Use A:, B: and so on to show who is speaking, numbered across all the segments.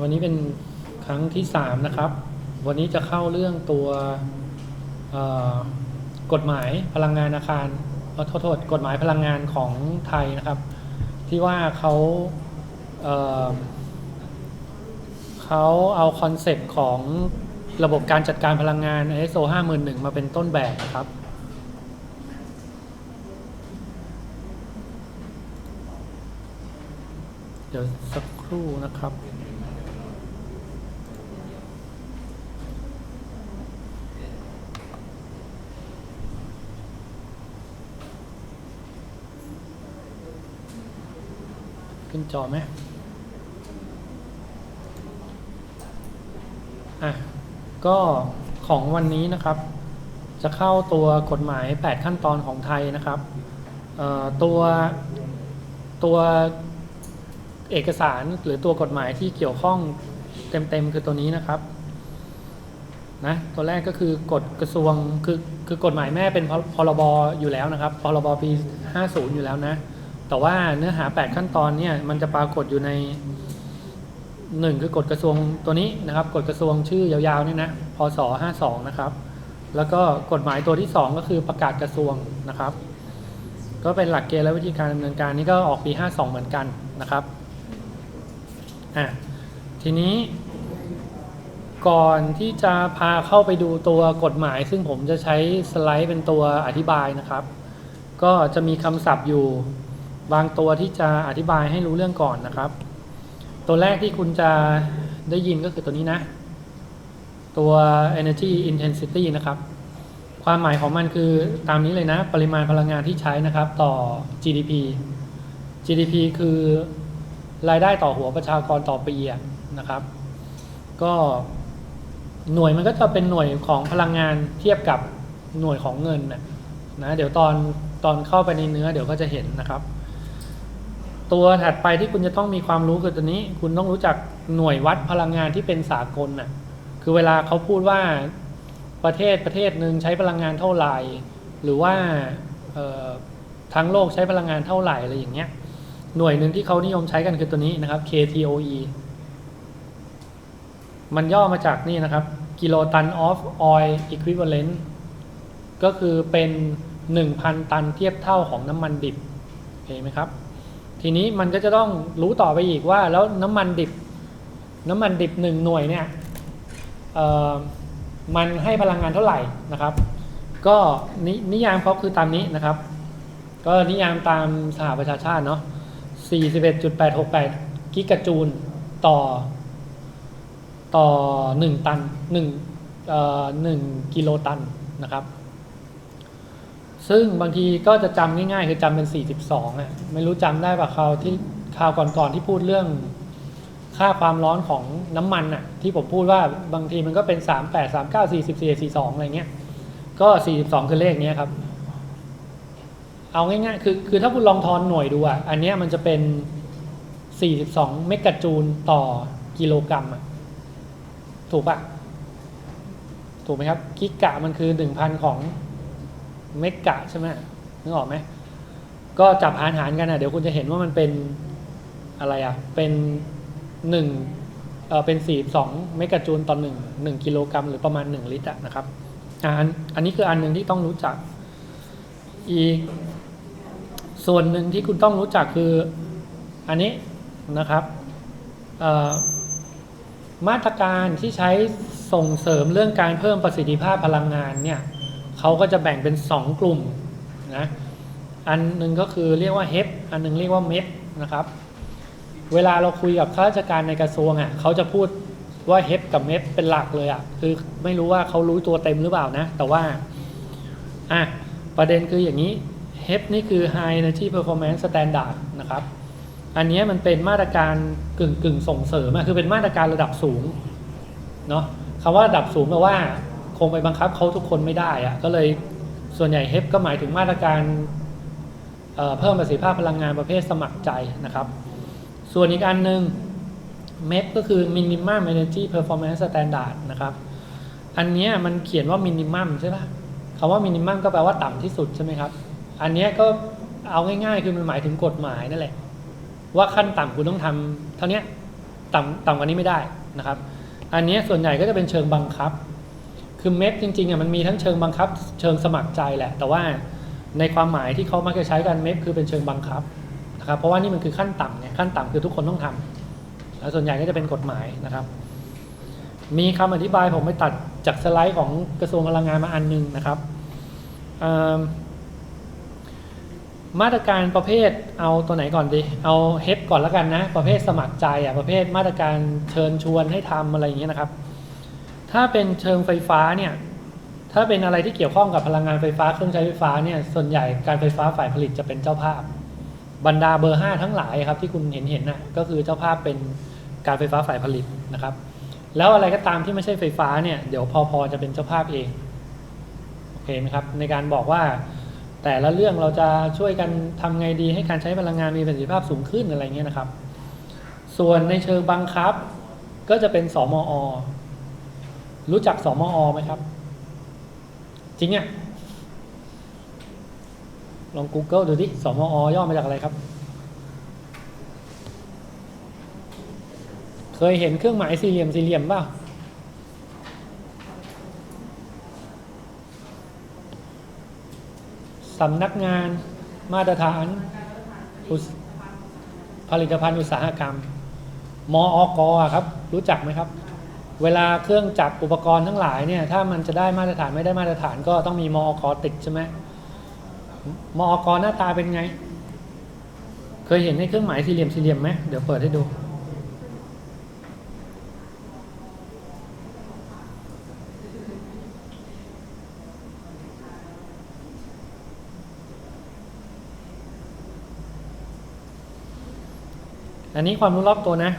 A: วันนี้เป็นครั้งที่สามนะครับ วันนี้จะเข้าเรื่องตัวกฎหมายพลังงานอาคารเออโทษโทษกฎหมายพลังงานของไทยนะครับ ที่ว่าเขาเเขาเอาคอนเซปต์ของระบบการจัดการพลังงาน ISO 51001 มาเป็นต้นแบบนะครับเดี๋ยวสักครู่นะครับ ขึ้นจอไหมอะก็ของวันนี้นะครับ จะเข้าตัวกฎหมาย 8 ขั้นตอนของไทยนะครับตัวตัวเอกสารหรือตัวกฎหมายที่เกี่ยวข้องเต็มๆคือตัวนี้นะครับนะตัวแรกก็คือกฎกระทรวงคือคือกฎหมายแม่เป็นพพรบอยู่แล้วนะครับพรบปี 50 อยู่แล้วนะ แต่ว่าเนื้อหา 8 ขั้นตอนเนี่ยมันจะปรากฏอยู่ใน1คือกฎกระทรวงตัวนี้นะครับกฎกระทรวงชื่อยาวๆนี่นะพศ52นะครับ แล้วก็กฎหมายตัวที่ 2 ก็คือประกาศกระทรวงนะครับ ก็เป็นหลักเกณฑ์และวิธีการดำเนินการนี่ก็ออกปี 52 เหมือนกันนะครับอะทีนี้ก่อนที่จะพาเข้าไปดูตัวกฎหมาย ซึ่งผมจะใช้สไลด์เป็นตัวอธิบายนะครับ ก็จะมีคำศัพท์อยู่ บางตัวที่จะอธิบายให้รู้เรื่องก่อนนะครับ ตัวแรกที่คุณจะได้ยินก็คือตัวนี้นะ ตัว energy intensity นะครับ ความหมายของมันคือตามนี้เลยนะ ปริมาณพลังงานที่ใช้นะครับ ต่อ GDP GDP คือรายได้ต่อหัวประชากรต่อปีนะครับ ก็หน่วยมันก็จะเป็นหน่วยของพลังงานเทียบกับหน่วยของเงินนะนะเดี๋ยวตอนตอนเข้าไปในเนื้อเดี๋ยวก็จะเห็นนะครับ ตัวถัดไปที่คุณจะต้องมีความรู้คือตัวนี้ คุณต้องรู้จักหน่วยวัดพลังงานที่เป็นสากลน่ะคือเวลาเขาพูดว่าประเทศประเทศหนึ่งใช้พลังงานเท่าไหร่ หรือว่าทั้งโลกใช้พลังงานเท่าไหร่อะไรอย่างเงี้ยหน่วยหนึ่งที่เขานิยมใช้กันคือตัวนี้นะครับ KTOE มันย่อมาจากนี่นะครับกิโลตัน of oil equivalent ก็คือเป็น 1,000 ตันเทียบเท่าของน้ำมันดิบเห็นไหมครับ ทีนี้มันก็จะต้องรู้ต่อไปอีกว่า แล้วน้ำมันดิบ น้ำมันดิบหนึ่งหน่วยเนี่ยมันให้พลังงานเท่าไหร่นะครับ ก็นนิยามเขาคือตามนี้นะครับ ก็นิยามตามสหประชาชาติเนาะ41.868 กิกะจูลต่อ ต่อ 1 ตัน1เอ่อ1กิโลตันนะครับ ซึ่งบางทีก็จะจำง่ายๆ คือจำเป็น 42อะไม่รู้จำได้ป่ะคราวที่คราวก่อนๆที่พูดเรื่องค่าความร้อนของน้ำมันอะ ที่ผมพูดว่าบางทีมันก็เป็น 38 39 44 42 อะไรเงี้ย ก็ 42 คือเลขเนี้ยครับ เอาง่ายๆ คือคือถ้าคุณลองทอนหน่วยดูอะ อันเนี้ยมันจะเป็น 42 เมกะจูลต่อกิโลกรัมอะ ถูกปะถูกไหมครับ กิกะมันคือ 1,000 ของ เมกะใช่ไหมนึกออกไหมก็จับหารหารกันอะเดี๋ยวคุณจะเห็นว่ามันเป็นอะไรอะ เป็นหนึ่งเออเป็นสี่สองเมกะจูลต่อหนึ่งหนึ่งกิโลกรัมหรือประมาณหนึ่งลิตรนะครับอันอันนี้คืออันหนึ่งที่ต้องรู้จัก อีก ส่วนหนึ่งที่คุณต้องรู้จักคืออันนี้นะครับมาตรการที่ใช้ส่งเสริมเรื่องการเพิ่มประสิทธิภาพพลังงานเนี่ย เขาก็จะแบ่งเป็น 2 กลุ่มนะอันหนึ่งก็คือเรียกว่า HEP อันหนึงเรียกว่า MEP นะครับเวลาเราคุยกับข้าราชการในกระทรวงอะเขาจะพูดว่า HEP กับ MEP เป็นหลักเลยอะคือไม่รู้ว่าเขารู้ตัวเต็มหรือเปล่านะ แต่ว่าอะประเด็นคืออย่างนี้ HEP นี่คือ High Energy Performance Standard นะครับ อันนี้มันเป็นมาตรการกึ่งกึ่งส่งเสริมอะคือเป็นมาตรการระดับสูงเนาะคำว่าระดับสูงแปลว่า คงไปบังคับเขาทุกคนไม่ได้อะก็เลยส่วนใหญ่ HEP ก็หมายถึงมาตรการเเพิ่มประสิทธิภาพพลังงานประเภทสมัครใจนะครับ ส่วนอีกอันหนึ่ง MEP ก็คือ Minimum Energy Performance Standard นะครับ อันนี้มันเขียนว่า Minimum ใช่ปะคำว่า Minimum ก็แปลว่าต่ำที่สุดใช่ไหมครับ อันนี้ก็เอาง่ายๆ คือมันหมายถึงกฎหมายนั่นแหละ ว่าขั้นต่ำคุณต้องทำเท่านี้ต่ำต่ำกว่านี้ไม่ได้นะครับ อันนี้ส่วนใหญ่ก็จะเป็นเชิงบังคับ คือเม็ดจริงๆอะมันมีทั้งเชิงบังคับ เชิงสมัครใจแหละ แต่ว่าในความหมายที่เขามักจะใช้กันเม็ดคือเป็นเชิงบังคับนะครับเพราะว่านี่มันคือขั้นต่ำเนี่ยขั้นต่ำคือทุกคนต้องทำแล้วส่วนใหญ่ก็จะเป็นกฎหมายนะครับ มีคำอธิบายผมไปตัดจากสไลด์ของกระทรวงพลังงานมาอันหนึงนะครับมาตรการประเภทเอาตัวไหนก่อนดี เอาเฮดก่อนแล้วกันนะ ประเภทสมัครใจอะประเภทมาตรการเชิญชวนให้ทำอะไรอย่างเงี้ยนะครับ ถ้าเป็นเชิงไฟฟ้าเนี่ยถ้าเป็นอะไรที่เกี่ยวข้องกับพลังงานไฟฟ้าเครื่องใช้ไฟฟ้าเนี่ยส่วนใหญ่การไฟฟ้าฝ่ายผลิตจะเป็นเจ้าภาพ บรรดาเบอร์ 5 ทั้งหลายครับที่คุณเห็นเห็นน่ะก็คือเจ้าภาพเป็นการไฟฟ้าฝ่ายผลิตนะครับ แล้วอะไรก็ตามที่ไม่ใช่ไฟฟ้าเนี่ยเดี๋ยวพอพอจะเป็นเจ้าภาพเองโอเคไหมครับในการบอกว่าแต่ละเรื่องเราจะช่วยกันทำไงดีให้การใช้พลังงานมีประสิทธิภาพสูงขึ้นอะไรเงี้ยนะครับ ส่วนในเชิงบังคับ ก็จะเป็นสมอ รู้จักสมอไหมครับ จริงอะ่ะลอง Google ดูดิสมอย่อมาจากอะไรครับ เคยเห็นเครื่องหมายสี่เหลี่ยมสี่เหลี่ยมป่าสำนักงานมาตรฐานผลิตภัณฑ์อุตสาหกรรม มอกอครับ รู้จักไหมครับ เวลาเครื่องจักรอุปกรณ์ทั้งหลายเนี่ยถ้ามันจะได้มาตรฐานไม่ได้มาตรฐานก็ต้องมีมอกติดใช่ไหมมอกหน้าตาเป็นไง เคยเห็นในเครื่องหมายสี่เหลี่ยมสี่เหลี่ยมไหมเดี๋ยวเปิดให้ดู อันนี้ความรู้รอบตัวนะ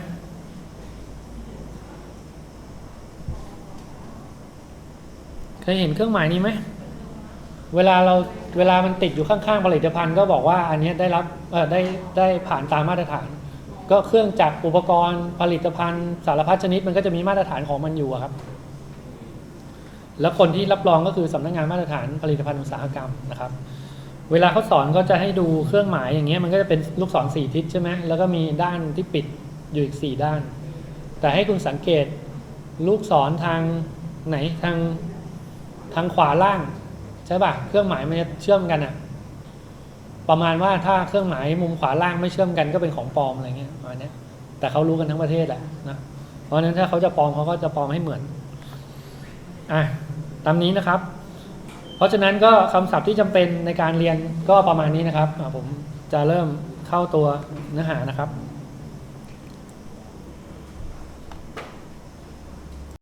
A: เคยเห็นเครื่องหมายนี้ไหมเวลาเราเวลามันติดอยู่ข้างๆผลิตภัณฑ์ก็บอกว่าอันนี้ได้รับเออได้ได้ผ่านตามมาตรฐาน ก็เครื่องจักรอุปกรณ์ผลิตภัณฑ์สารพัดชนิดมันก็จะมีมาตรฐานของมันอยู่ครับ แล้วคนที่รับรองก็คือสำนักงานมาตรฐานผลิตภัณฑ์อุตสาหกรรมนะครับ เวลาเขาสอนก็จะให้ดูเครื่องหมายอย่างเงี้ยมันก็จะเป็นลูกศรสี่ทิศใช่ไหมแล้วก็มีด้านที่ปิดอยู่อีกสี่ด้าน แต่ให้คุณสังเกตลูกศรทางไหนทาง ทางขวาล่างใช่ป่ะเครื่องหมายมันจะเชื่อมกันอะประมาณว่าถ้าเครื่องหมายมุมขวาล่างไม่เชื่อมกันก็เป็นของปลอมอะไรเงี้ยประมาณเนี้ยแต่เขารู้กันทั้งประเทศแหละนะเพราะฉะนั้นถ้าเขาจะปลอมเขาก็จะปลอมให้เหมือนอะตามนี้นะครับ เพราะฉะนั้นก็คำศัพท์ที่จำเป็นในการเรียนก็ประมาณนี้นะครับผมจะเริ่มเข้าตัวเนื้อหานะครับ